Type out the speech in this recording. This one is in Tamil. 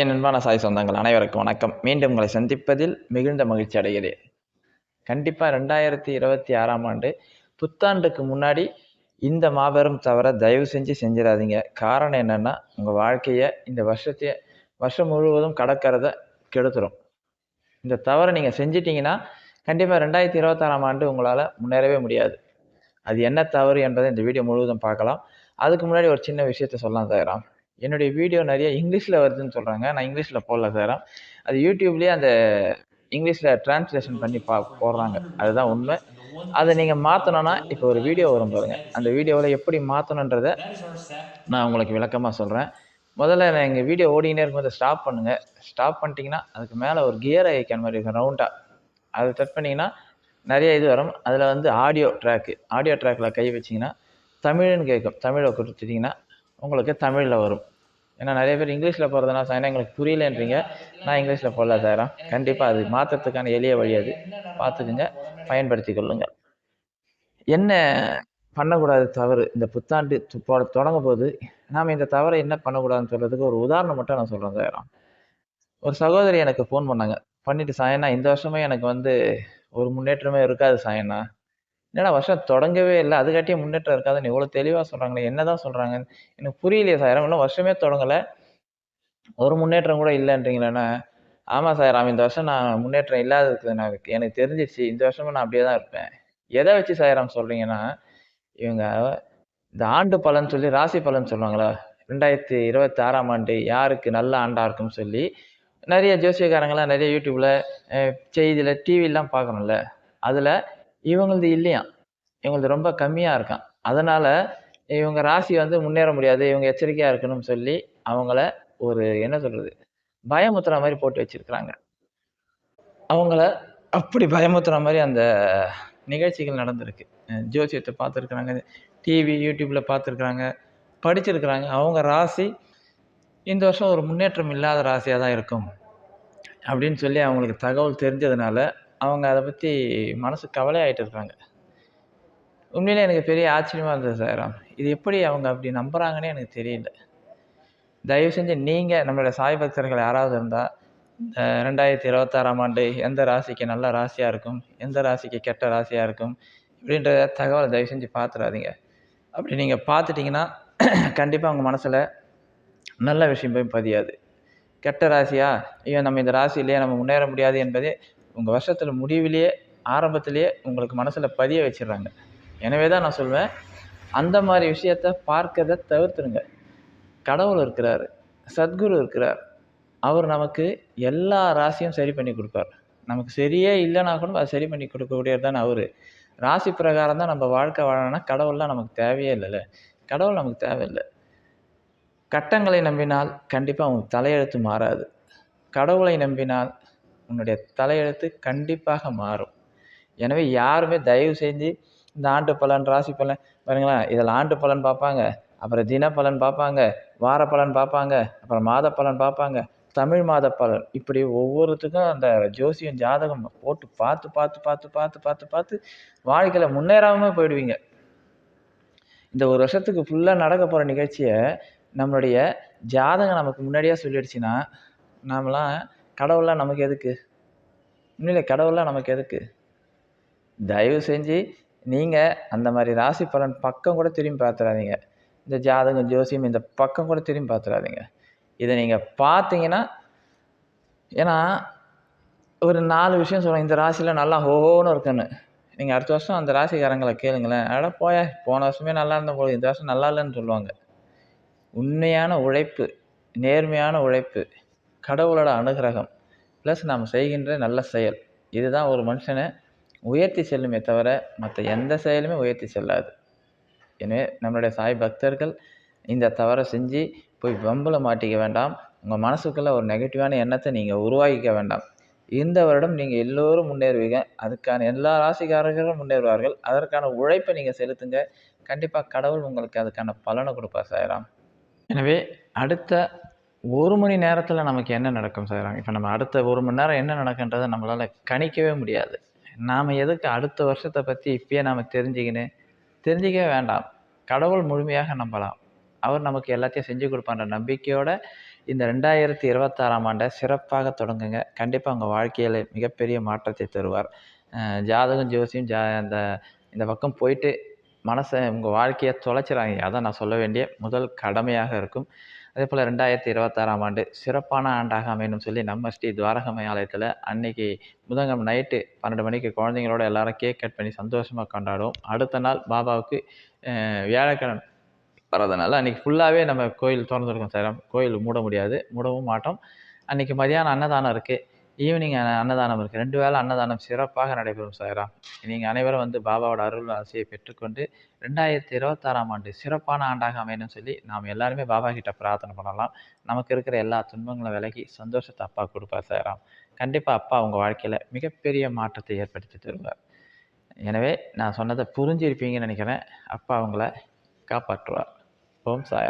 என் அன்பான சாய் சொந்தங்கள் அனைவருக்கும் வணக்கம். மீண்டும் உங்களை சந்திப்பதில் மிகுந்த மகிழ்ச்சி அடைகிறேன். கண்டிப்பாக ரெண்டாயிரத்தி இருபத்தி ஆறாம் ஆண்டு புத்தாண்டுக்கு முன்னாடி இந்த மாபெரும் தவிர தயவு செஞ்சு செஞ்சிடாதீங்க. காரணம் என்னென்னா உங்கள் வாழ்க்கையை இந்த வருஷத்தையே வருஷம் முழுவதும் கடக்கிறத கெடுத்துரும். இந்த தவறை நீங்கள் செஞ்சிட்டிங்கன்னா கண்டிப்பாக ரெண்டாயிரத்தி இருபத்தாறாம் ஆண்டு உங்களால் முன்னேறவே முடியாது. அது என்ன தவறு என்பதை இந்த வீடியோ முழுவதும் பார்க்கலாம். அதுக்கு முன்னாடி ஒரு சின்ன விஷயத்த சொல்லலாம் தயாராம் என்னுடைய வீடியோ நிறைய இங்கிலீஷில் வருதுன்னு சொல்கிறாங்க நான் இங்கிலீஷில் போடல சார் அது யூடியூப்லேயே அந்த இங்கிலீஷில் டிரான்ஸ்லேஷன் பண்ணி பா போடுறாங்க. அதுதான் உண்மை. அதை நீங்கள் மாற்றணுன்னா இப்போ ஒரு வீடியோ வரும் பாருங்கள் அந்த வீடியோவில் எப்படி மாற்றணுன்றதை நான் உங்களுக்கு விளக்கமாக சொல்கிறேன் முதல்ல நான் எங்கள் வீடியோ ஓடினே இருக்கும்போது ஸ்டாப் பண்ணுங்கள் ஸ்டாப் பண்ணிட்டீங்கன்னா அதுக்கு மேலே ஒரு கியர் ஐக்கான் மாதிரி இருக்கும் ரவுண்டாக அதை டச் பண்ணிங்கன்னா நிறைய இது வரும். அதில் வந்து ஆடியோ ட்ராக்கு ஆடியோ ட்ராக்கில் கை வச்சிங்கன்னா தமிழ்னு கேட்கும். தமிழை கொடுத்துட்டிங்கன்னா உங்களுக்கு தமிழில் வரும். ஏன்னா நிறைய பேர் இங்கிலீஷில் போகிறதுனால சார் எங்களுக்கு புரியலன்றீங்க. நான் இங்கிலீஷில் போடல சார். கண்டிப்பாக அது மாற்றத்துக்கான எளிய வழி அது. பார்த்துக்குங்க. பயன்படுத்தி கொள்ளுங்கள். என்ன பண்ணக்கூடாது தவறு? இந்த புத்தாண்டு போட தொடங்கும் போது நாம் இந்த தவறை என்ன பண்ணக்கூடாதுன்னு சொல்கிறதுக்கு ஒரு உதாரணம் மட்டும் நான் சொல்கிறேன் சாரம் ஒரு சகோதரி எனக்கு ஃபோன் பண்ணாங்க. பண்ணிட்டு சாயண்ணா இந்த வருஷமே எனக்கு வந்து ஒரு முன்னேற்றமே இருக்காது சாயண்ணா என்னடா வருஷம் தொடங்கவே இல்லை? அதுக்காட்டியே முன்னேற்றம் இருக்காதுன்னு இவ்வளோ தெளிவாக சொல்கிறாங்களே என்ன தான் சொல்கிறாங்கன்னு எனக்கு புரியலையே சார். இன்னும் வருஷமே தொடங்கலை. ஒரு முன்னேற்றம் கூட இல்லைன்றீங்களேண்ணா. ஆமாம் சாயிராம் இந்த வருஷம் நான் முன்னேற்றம் இல்லாததுக்கு நான் எனக்கு தெரிஞ்சிச்சு இந்த வருஷமும் நான் அப்படியே தான் இருப்பேன். எதை வச்சு சாயராம் சொல்கிறீங்கன்னா இவங்க இந்த ஆண்டு பலன் சொல்லி ராசி பலன் சொல்லுவாங்களா? ரெண்டாயிரத்தி இருபத்தி ஆறாம் ஆண்டு யாருக்கு நல்ல ஆண்டாக இருக்கும்னு சொல்லி நிறைய ஜோசியக்காரங்களாம் நிறைய யூடியூப்பில் செய்தியில் டிவிலாம் பார்க்கணும்ல அதில் இவங்களது இல்லையா? இவங்களது ரொம்ப கம்மியாக இருக்கான். அதனால் இவங்க ராசி வந்து முன்னேற முடியாது. இவங்க எச்சரிக்கையாக இருக்கணும்னு சொல்லி அவங்கள ஒரு என்ன சொல்கிறது பயமுத்துற மாதிரி போட்டு வச்சிருக்கிறாங்க. அவங்கள அப்படி பயமுத்துற மாதிரி அந்த நிகழ்ச்சிகள் நடந்திருக்கு. ஜோசியத்தை பார்த்துருக்குறாங்க டிவி யூடியூப்பில் பார்த்துருக்குறாங்க படிச்சிருக்கிறாங்க. அவங்க ராசி இந்த வருஷம் ஒரு முன்னேற்றம் இல்லாத ராசியாக தான் இருக்கும். அப்படின்னு சொல்லி அவங்களுக்கு தகவல் தெரிஞ்சதுனால அவங்க அதை பற்றி மனசு கவலையாகிட்டு இருக்காங்க. உண்மையிலே எனக்கு பெரிய ஆச்சரியமாக இருந்தது சார். இது எப்படி அவங்க அப்படி நம்புகிறாங்கன்னே எனக்கு தெரியல. தயவு செஞ்சு நீங்கள் நம்மளோட சாய் பக்தர்கள் யாராவது இருந்தால் ரெண்டாயிரத்தி இருபத்தாறாம் ஆண்டு எந்த ராசிக்கு நல்ல ராசியாக இருக்கும் எந்த ராசிக்கு கெட்ட ராசியாக இருக்கும் இப்படின்ற தகவலை தயவு செஞ்சு பார்த்துடாதீங்க அப்படி நீங்கள் பார்த்துட்டிங்கன்னா கண்டிப்பாக உங்கள் மனசில் நல்ல விஷயம் போய் பதியாது. கெட்ட ராசியா? ஐயோ நம்ம இந்த ராசியிலேயே நம்ம முன்னேற முடியாது என்பதே உங்கள் வருஷத்தில் முடிவிலேயே ஆரம்பத்திலேயே உங்களுக்கு மனசில் பதிய வச்சிடுறாங்க. எனவே தான் நான் சொல்வேன் அந்த மாதிரி விஷயத்த பார்க்கறத தவிர்த்துருங்க கடவுள் இருக்கிறார் சத்குரு இருக்கிறார். அவர் நமக்கு எல்லா ராசியும் சரி பண்ணி கொடுப்பார். நமக்கு சரியே இல்லைனா கூட அதை சரி பண்ணி கொடுக்கக்கூடியவர் தான் அவர். ராசி பிரகாரம் தான் நம்ம வாழ்க்கை வாழணும்னா கடவுள்லாம் நமக்கு தேவையே இல்லைல்ல. கடவுள் நமக்கு தேவையில்லை. கட்டங்களை நம்பினால் கண்டிப்பாக அவங்க தலையெழுத்து மாறாது. கடவுளை நம்பினால் உன்னுடைய தலையெழுத்து கண்டிப்பாக மாறும். எனவே யாருமே தயவு செஞ்சு இந்த ஆண்டு பலன் ராசி பலன் பாருங்களேன் இதில் ஆண்டு பலன் பார்ப்பாங்க அப்புறம் தின பலன் பார்ப்பாங்க வார பலன் பார்ப்பாங்க அப்புறம் மாத பலன் பார்ப்பாங்க தமிழ் மாத பலன். இப்படி ஒவ்வொருத்துக்கும் அந்த ஜோசியம் ஜாதகம் போட்டு பார்த்து பார்த்து பார்த்து பார்த்து பார்த்து பார்த்து வாழ்க்கையில் முன்னேறாமல் போயிடுவீங்க. இந்த ஒரு வருஷத்துக்கு ஃபுல்லாக நடக்க போகிற நிகழ்ச்சியை நம்மளுடைய ஜாதகம் நமக்கு முன்னாடியே சொல்லிடுச்சுன்னா நாமெல்லாம் கடவுள்லாம் நமக்கு எதுக்கு? உண்மையிலே கடவுள்லாம் நமக்கு எதுக்கு? தயவு செஞ்சு நீங்கள் அந்த மாதிரி ராசி பலன் பக்கம் கூட திரும்பி பார்த்துடாதீங்க இந்த ஜாதகம் ஜோசியம் இந்த பக்கம் கூட திரும்பி பார்த்துடாதீங்க இதை நீங்கள் பார்த்தீங்கன்னா ஏன்னா ஒரு நாலு விஷயம் சொல்லுவாங்க இந்த ராசியில் நல்லா ஹோஹோன்னு இருக்குன்னு. நீங்கள் அடுத்த வருஷம் அந்த ராசிக்காரங்களை கேளுங்களேன். அட போய போன வருஷமே நல்லா இருந்த போது இந்த வருஷம் நல்லா இல்லைன்னு சொல்லுவாங்க. உண்மையான உழைப்பு நேர்மையான உழைப்பு. கடவுளோட அனுகிரகம். ப்ளஸ் நாம் செய்கின்ற நல்ல செயல். இதுதான் ஒரு மனுஷனை உயர்த்தி செல்லுமே தவிர மற்ற எந்த செயலுமே உயர்த்தி செல்லாது. எனவே நம்மளுடைய சாய் பக்தர்கள் இந்த தவறை செஞ்சு போய் வம்பில் மாட்டிக்க வேண்டாம். உங்கள் மனசுக்குள்ளே ஒரு நெகட்டிவான எண்ணத்தை நீங்கள் உருவாக்கிக்க வேண்டாம். இந்த வருடம் நீங்கள் எல்லோரும் முன்னேறுவீங்க. அதுக்கான எல்லா ராசிக்காரர்களும் முன்னேறுவார்கள். அதற்கான உழைப்பை நீங்கள் செலுத்துங்க. கண்டிப்பாக கடவுள் உங்களுக்கு அதுக்கான பலனை கொடுப்பார் சாயராம். எனவே அடுத்த ஒரு மணி நேரத்தில் நமக்கு என்ன நடக்கும் சார்? இப்போ நம்ம அடுத்த ஒரு மணி நேரம் என்ன நடக்குன்றதை நம்மளால் கணிக்கவே முடியாது. நாம் எதுக்கு அடுத்த வருஷத்தை பற்றி இப்பயே நாம் தெரிஞ்சுக்கின்னு தெரிஞ்சிக்கவே வேண்டாம். கடவுள் முழுமையாக நம்பலாம். அவர் நமக்கு எல்லாத்தையும் செஞ்சு கொடுப்பான்ற நம்பிக்கையோட இந்த ரெண்டாயிரத்தி இருபத்தாறாம் ஆண்டை சிறப்பாக தொடங்குங்க. கண்டிப்பாக உங்கள் வாழ்க்கையில் மிகப்பெரிய மாற்றத்தை தருவார். ஜாதகம் ஜோசியம் ஜா அந்த இந்த பக்கம் போயிட்டு மனசை உங்கள் வாழ்க்கையை தொலைச்சிடாங்க அதான் நான் சொல்ல வேண்டிய முதல் கடமையாக இருக்கும். அதே போல் ரெண்டாயிரத்தி இருபத்தாறாம் ஆண்டு சிறப்பான ஆண்டாக அமையணும் சொல்லி நம்ம ஸ்ரீ துவாரகமை ஆலயத்தில் அன்னைக்கு முதங்கம் நைட்டு பன்னெண்டு மணிக்கு குழந்தைங்களோட எல்லாரும் கேக் கட் பண்ணி சந்தோஷமாக கொண்டாடுவோம். அடுத்த நாள் பாபாவுக்கு வியாழக்கிழமை வரதுனால அன்றைக்கி ஃபுல்லாகவே நம்ம கோயில் திறந்துருக்கோம் சார் கோயில் மூட முடியாது மூடவும் மாட்டோம். அன்றைக்கி மதியானம் அன்னதானம் இருக்குது ஈவினிங் அன்னதானம் இருக்குது ரெண்டு வேளை அன்னதானம் சிறப்பாக நடைபெறும் சாய்ராம் நீங்கள் அனைவரும் வந்து பாபாவோட அருள் ஆசையை பெற்றுக்கொண்டு ரெண்டாயிரத்தி இருபத்தாறாம் ஆண்டு சிறப்பான ஆண்டாக அமையணும்னு சொல்லி நாம் எல்லாருமே பாபா கிட்ட பிரார்த்தனை பண்ணலாம். நமக்கு இருக்கிற எல்லா துன்பங்களும் விலகி சந்தோஷத்தை அப்பா கொடுப்பார் சாய்ராம் கண்டிப்பாக அப்பா உங்கள் வாழ்க்கையில் மிகப்பெரிய மாற்றத்தை ஏற்படுத்தி தருவார். எனவே நான் சொன்னதை புரிஞ்சிருப்பீங்கன்னு நினைக்கிறேன். அப்பா அவங்கள காப்பாற்றுவார். ஓம் சாயர்.